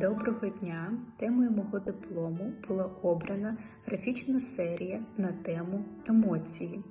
Доброго дня! Темою мого диплому була обрана графічна серія на тему емоції.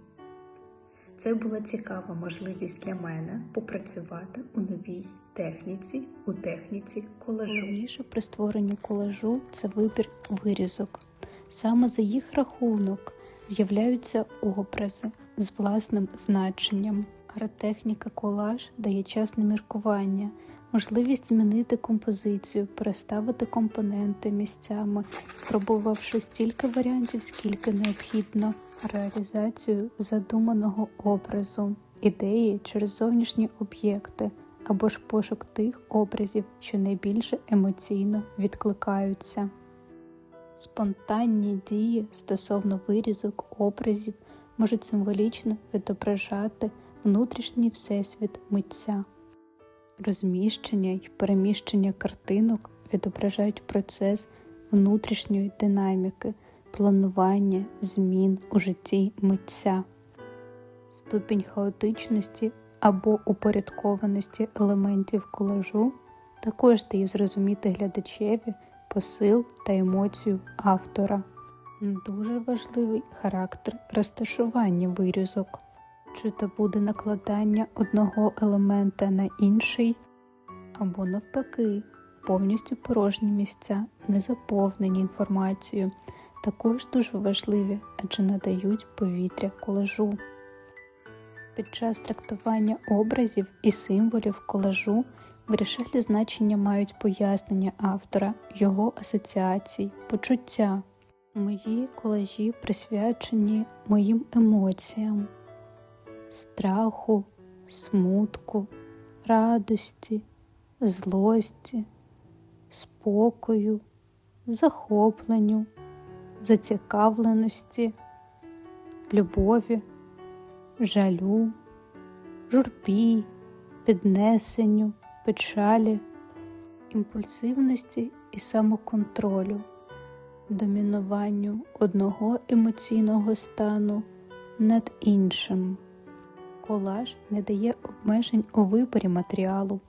Це була цікава можливість для мене попрацювати у новій техніці, у техніці колажу. Головніше при створенні колажу це вибір вирізок. Саме за їх рахунок з'являються образи з власним значенням. Арт-техніка колаж дає час на міркування, можливість змінити композицію, переставити компоненти місцями, спробувавши стільки варіантів, скільки необхідно, реалізацію задуманого образу, ідеї через зовнішні об'єкти або ж пошук тих образів, що найбільше емоційно відкликаються. Спонтанні дії стосовно вирізок образів можуть символічно відображати внутрішній всесвіт митця. Розміщення й переміщення картинок відображають процес внутрішньої динаміки, планування змін у житті митця, ступінь хаотичності або упорядкованості елементів колажу також дає зрозуміти глядачеві посил та емоцію автора. Дуже важливий характер розташування вирізок, чи то буде накладання одного елемента на інший, або навпаки, повністю порожні місця, не заповнені інформацією, також дуже важливі, адже надають повітря колажу. Під час трактування образів і символів колажу вирішальне значення мають пояснення автора, його асоціацій, почуття. Мої колажі присвячені моїм емоціям, страху, смутку, радості, злості, спокою, захопленню, зацікавленості, любові, жалю, журбі, піднесенню, печалі, імпульсивності і самоконтролю домінуванню одного емоційного стану над іншим. Колаж не дає обмежень у виборі матеріалу.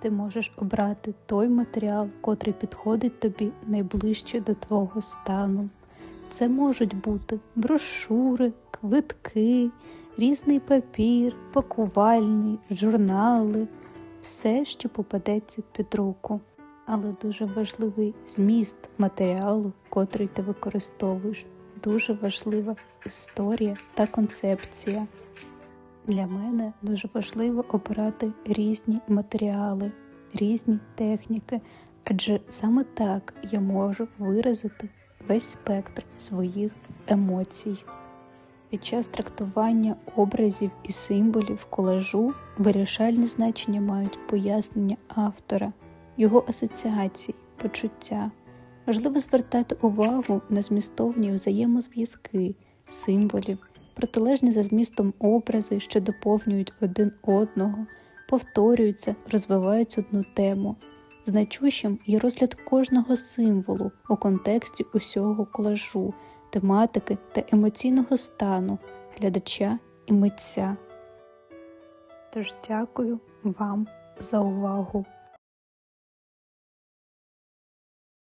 Ти можеш обрати той матеріал, котрий підходить тобі найближче до твого стану. Це можуть бути брошури, квитки, різний папір, пакувальний, журнали, все, що попадеться під руку але дуже важливий зміст матеріалу, котрий ти використовуєш. Дуже важлива історія та концепція. Для мене дуже важливо обирати різні матеріали, різні техніки, адже саме так я можу виразити весь спектр своїх емоцій. Під час трактування образів і символів колажу вирішальне значення мають пояснення автора його асоціації, почуття. Важливо звертати увагу на змістовні взаємозв'язки, символів, протилежні за змістом образи, що доповнюють один одного, повторюються, розвивають одну тему. Значущим є розгляд кожного символу у контексті усього колажу, тематики та емоційного стану глядача і митця. Тож дякую вам за увагу.